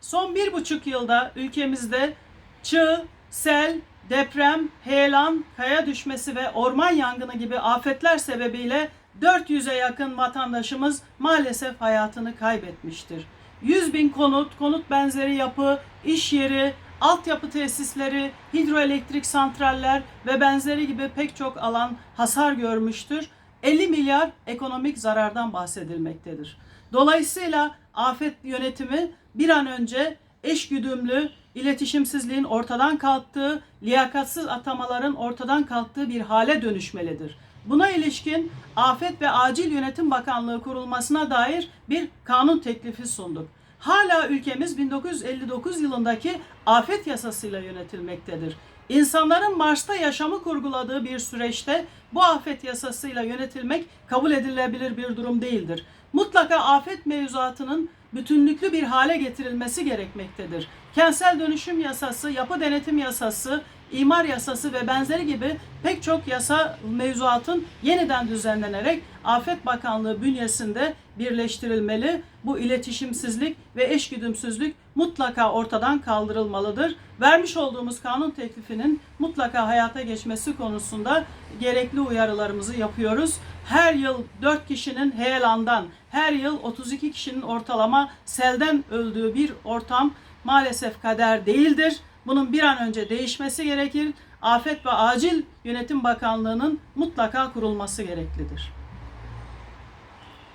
Son bir buçuk yılda ülkemizde çığ, sel, deprem, heyelan, kaya düşmesi ve orman yangını gibi afetler sebebiyle 400'e yakın vatandaşımız maalesef hayatını kaybetmiştir. 100 bin konut, konut benzeri yapı, iş yeri, altyapı tesisleri, hidroelektrik santraller ve benzeri gibi pek çok alan hasar görmüştür. 50 milyar ekonomik zarardan bahsedilmektedir. Dolayısıyla afet yönetimi bir an önce eşgüdümlü, iletişimsizliğin ortadan kalktığı, liyakatsız atamaların ortadan kalktığı bir hale dönüşmelidir. Buna ilişkin Afet ve Acil Yönetim Bakanlığı kurulmasına dair bir kanun teklifi sunduk. Hala ülkemiz 1959 yılındaki afet yasasıyla yönetilmektedir. İnsanların Mars'ta yaşamı kurguladığı bir süreçte bu afet yasasıyla yönetilmek kabul edilebilir bir durum değildir. Mutlaka afet mevzuatının bütünlüklü bir hale getirilmesi gerekmektedir. Kentsel dönüşüm yasası, yapı denetim yasası, imar yasası ve benzeri gibi pek çok yasa mevzuatın yeniden düzenlenerek Afet Bakanlığı bünyesinde birleştirilmeli. Bu iletişimsizlik ve eşgüdümsüzlük mutlaka ortadan kaldırılmalıdır. Vermiş olduğumuz kanun teklifinin mutlaka hayata geçmesi konusunda gerekli uyarılarımızı yapıyoruz. Her yıl 4 kişinin heyelandan, her yıl 32 kişinin ortalama selden öldüğü bir ortam maalesef kader değildir. Bunun bir an önce değişmesi gerekir. Afet ve Acil Yönetim Bakanlığı'nın mutlaka kurulması gereklidir.